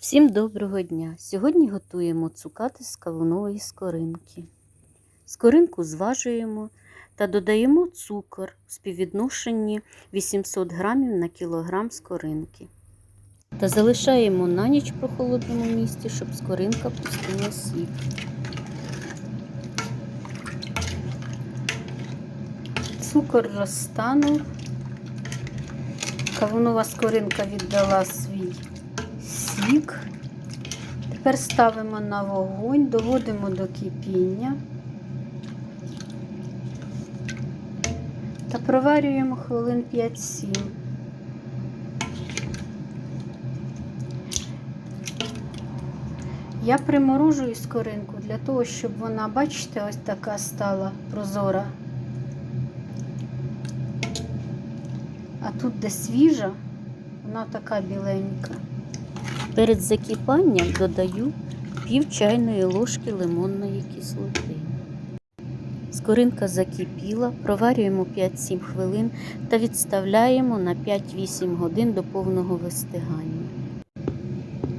Всім доброго дня! Сьогодні готуємо цукати з кавунової скоринки. Скоринку зважуємо та додаємо цукор в співвідношенні 800 г на кілограм скоринки. Та залишаємо на ніч в прохолодному місці, щоб скоринка пустила сік. Цукор розтанув. Кавунова скоринка віддала свій сік. Тепер ставимо на вогонь, доводимо до кипіння та проварюємо хвилин 5-7. Я приморожую скоринку для того, щоб вона, бачите, ось така стала прозора. А тут, де свіжа, вона така біленька. Перед закипанням додаю пів чайної ложки лимонної кислоти. Скоринка закипіла, проварюємо 5-7 хвилин та відставляємо на 5-8 годин до повного вистигання.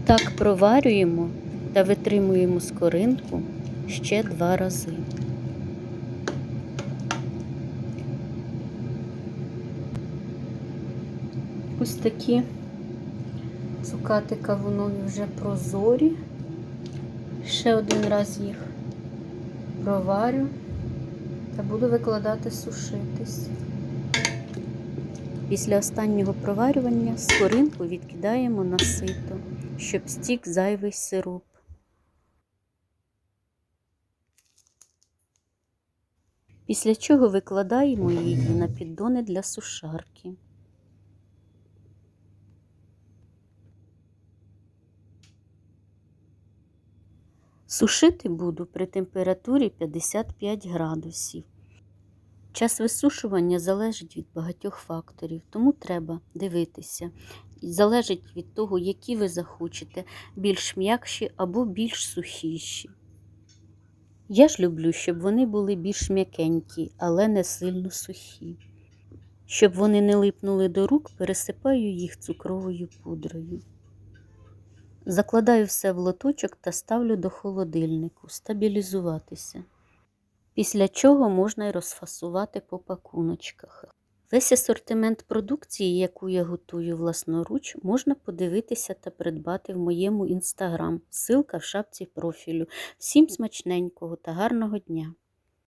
Так проварюємо та витримуємо скоринку ще два рази. Ось такі цукати кавунові вже прозорі. Ще один раз їх проварю та буду викладати сушитись. Після останнього проварювання скоринку відкидаємо на сито, щоб стік зайвий сироп. Після чого викладаємо її на піддони для сушарки. Сушити буду при температурі 55 градусів. Час висушування залежить від багатьох факторів, тому треба дивитися. Залежить від того, які ви захочете, більш м'якші або більш сухіші. Я ж люблю, щоб вони були більш м'якенькі, але не сильно сухі. Щоб вони не липнули до рук, пересипаю їх цукровою пудрою. Закладаю все в лоточок та ставлю до холодильнику стабілізуватися. Після чого можна й розфасувати по пакуночках. Весь асортимент продукції, яку я готую власноруч, можна подивитися та придбати в моєму інстаграм. Ссылка в шапці профілю. Всім смачненького та гарного дня!